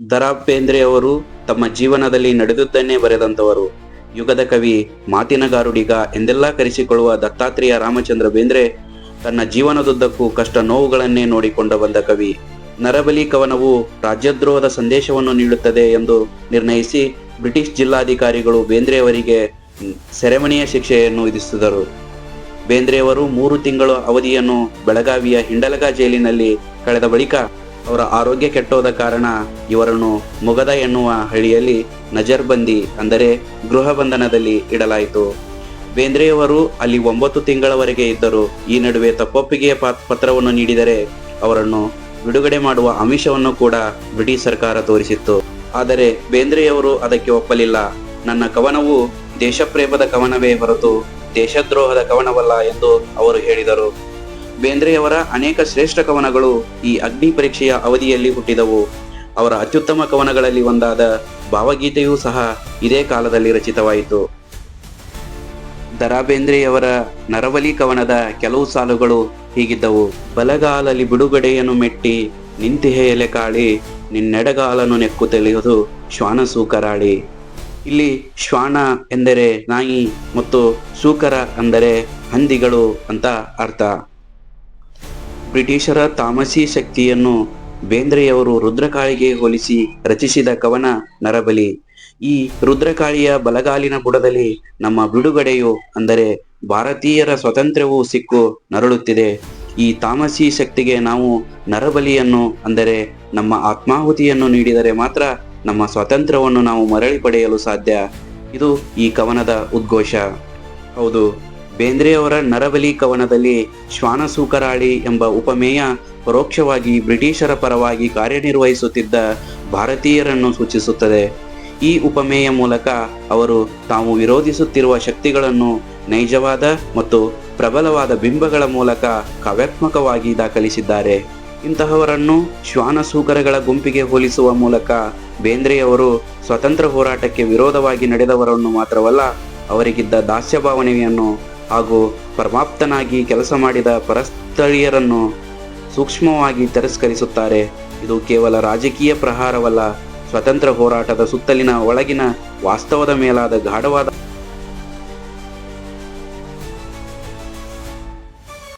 ದರಾ ಅವರು ತಮ್ಮ ಜೀವನದಲ್ಲಿ ನಡೆದುದನ್ನೇ ಬರೆದಂತವರು ಯುಗದ ಕವಿ ಮಾತಿನ ಗಾರುಡಿಗ ಎಂದೆಲ್ಲ ಕರೆಸಿಕೊಳ್ಳುವ ದತ್ತಾತ್ರೇಯ ರಾಮಚಂದ್ರ ಬೇಂದ್ರೆ ತನ್ನ ಜೀವನದುದ್ದಕ್ಕೂ ಕಷ್ಟ ನೋವುಗಳನ್ನೇ ನೋಡಿಕೊಂಡು ಬಂದ ಕವಿ. ನರಬಲಿ ಕವನವು ರಾಜ್ಯದ್ರೋಹದ ಸಂದೇಶವನ್ನು ನೀಡುತ್ತದೆ ಎಂದು ನಿರ್ಣಯಿಸಿ ಬ್ರಿಟಿಷ್ ಜಿಲ್ಲಾಧಿಕಾರಿಗಳು ಬೇಂದ್ರೆಯವರಿಗೆ ಸೆರೆಮನೆಯ ಶಿಕ್ಷೆಯನ್ನು ವಿಧಿಸಿದರು. ಬೇಂದ್ರೆಯವರು ಮೂರು ತಿಂಗಳ ಅವಧಿಯನ್ನು ಬೆಳಗಾವಿಯ ಹಿಂಡಲಗ ಜೈಲಿನಲ್ಲಿ ಕಳೆದ ಬಳಿಕ ಅವರ ಆರೋಗ್ಯ ಕೆಟ್ಟೋದ ಕಾರಣ ಇವರನ್ನು ಮೊಗದ ಎನ್ನುವ ಹಳ್ಳಿಯಲ್ಲಿ ನಜರ್ಬಂದಿ ಅಂದರೆ ಗೃಹ ಬಂಧನದಲ್ಲಿ ಇಡಲಾಯಿತು. ಬೇಂದ್ರೆಯವರು ಅಲ್ಲಿ ಒಂಬತ್ತು ತಿಂಗಳವರೆಗೆ ಇದ್ದರು ಈ ನಡುವೆ ತಪ್ಪೊಪ್ಪಿಗೆಯ ಪಾತ್- ಪತ್ರವನ್ನು ನೀಡಿದರೆ ಅವರನ್ನು ಬಿಡುಗಡೆ ಮಾಡುವ ಆಮಿಷವನ್ನು ಕೂಡ ಬ್ರಿಟಿಷ್ ಸರ್ಕಾರ ತೋರಿಸಿತ್ತು. ಆದರೆ ಬೇಂದ್ರೆಯವರು ಅದಕ್ಕೆ ಒಪ್ಪಲಿಲ್ಲ. ನನ್ನ ಕವನವು ದೇಶಪ್ರೇಮದ ಕವನವೇ ಹೊರತು ದೇಶದ್ರೋಹದ ಕವನವಲ್ಲ ಎಂದು ಅವರು ಹೇಳಿದರು. ಬೇಂದ್ರೆಯವರ ಅನೇಕ ಶ್ರೇಷ್ಠ ಕವನಗಳು ಈ ಅಗ್ನಿ ಪರೀಕ್ಷೆಯ ಅವಧಿಯಲ್ಲಿ ಹುಟ್ಟಿದವು. ಅವರ ಅತ್ಯುತ್ತಮ ಕವನಗಳಲ್ಲಿ ಒಂದಾದ ಭಾವಗೀತೆಯೂ ಸಹ ಇದೇ ಕಾಲದಲ್ಲಿ ರಚಿತವಾಯಿತು. ದರಾ ಬೇಂದ್ರೆಯವರ ನರವಲಿ ಕವನದ ಕೆಲವು ಸಾಲುಗಳು ಹೀಗಿದ್ದವು. ಬಲಗಾಲಲ್ಲಿ ಬಿಡುಗಡೆಯನ್ನು ಮೆಟ್ಟಿ ನಿಂತಿಹೆ ಎಲೆ ಕಾಳಿ, ನಿನ್ನೆಡಗಾಲನ್ನು ನೆಕ್ಕು ತೆಲಿಯುವುದು ಶ್ವಾನ ಸೂಕರಾಳಿ ಇಲ್ಲಿ ಶ್ವಾನ ಎಂದರೆ ನಾಯಿ ಮತ್ತು ಸೂಕರ ಅಂದರೆ ಹಂದಿಗಳು ಅಂತ ಅರ್ಥ. ಬ್ರಿಟಿಷರ ತಾಮಸಿ ಶಕ್ತಿಯನ್ನು ಬೇಂದ್ರೆಯವರು ರುದ್ರಕಾಳಿಗೆ ಹೋಲಿಸಿ ರಚಿಸಿದ ಕವನ ನರಬಲಿ. ಈ ರುದ್ರಕಾಳಿಯ ಬಲಗಾಲಿನ ಬುಡದಲ್ಲಿ ನಮ್ಮ ಬಿಡುಗಡೆಯು ಅಂದರೆ ಭಾರತೀಯರ ಸ್ವಾತಂತ್ರ್ಯವೂ ಸಿಕ್ಕು ನರಳುತ್ತಿದೆ. ಈ ತಾಮಸಿ ಶಕ್ತಿಗೆ ನಾವು ನರಬಲಿಯನ್ನು ಅಂದರೆ ನಮ್ಮ ಆತ್ಮಾಹುತಿಯನ್ನು ನೀಡಿದರೆ ಮಾತ್ರ ನಮ್ಮ ಸ್ವಾತಂತ್ರ್ಯವನ್ನು ನಾವು ಮರಳಿ ಪಡೆಯಲು ಸಾಧ್ಯ. ಇದು ಈ ಕವನದ ಉದ್ಘೋಷ. ಹೌದು. ಬೇಂದ್ರೆಯವರ ನರಬಲಿ ಕವನದಲ್ಲಿ ಶ್ವಾನಸೂಕರಾಳಿ ಎಂಬ ಉಪಮೇಯ ಪರೋಕ್ಷವಾಗಿ ಬ್ರಿಟಿಷರ ಪರವಾಗಿ ಕಾರ್ಯನಿರ್ವಹಿಸುತ್ತಿದ್ದ ಭಾರತೀಯರನ್ನು ಸೂಚಿಸುತ್ತದೆ. ಈ ಉಪಮೇಯ ಮೂಲಕ ಅವರು ತಾವು ವಿರೋಧಿಸುತ್ತಿರುವ ಶಕ್ತಿಗಳನ್ನು ನೈಜವಾದ ಮತ್ತು ಪ್ರಬಲವಾದ ಬಿಂಬಗಳ ಮೂಲಕ ಕಾವ್ಯಾತ್ಮಕವಾಗಿ ದಾಖಲಿಸಿದ್ದಾರೆ. ಇಂತಹವರನ್ನು ಶ್ವಾನಸೂಕರಗಳ ಗುಂಪಿಗೆ ಹೋಲಿಸುವ ಮೂಲಕ ಬೇಂದ್ರೆಯವರು ಸ್ವತಂತ್ರ ಹೋರಾಟಕ್ಕೆ ವಿರೋಧವಾಗಿ ನಡೆದವರನ್ನು ಮಾತ್ರವಲ್ಲ, ಅವರಿಗಿದ್ದ ದಾಸ್ಯ ಭಾವನೆಯನ್ನು ಹಾಗೂ ಪರಮಾಪ್ತನಾಗಿ ಕೆಲಸ ಮಾಡಿದ ಪರಸ್ಥಳೀಯರನ್ನು ಸೂಕ್ಷ್ಮವಾಗಿ ತಿರಸ್ಕರಿಸುತ್ತಾರೆ. ಇದು ಕೇವಲ ರಾಜಕೀಯ ಪ್ರಹಾರವಲ್ಲ, ಸ್ವತಂತ್ರ ಹೋರಾಟದ ಸುತ್ತಲಿನ ಒಳಗಿನ ವಾಸ್ತವದ ಮೇಲಾದ ಗಾಢವಾದ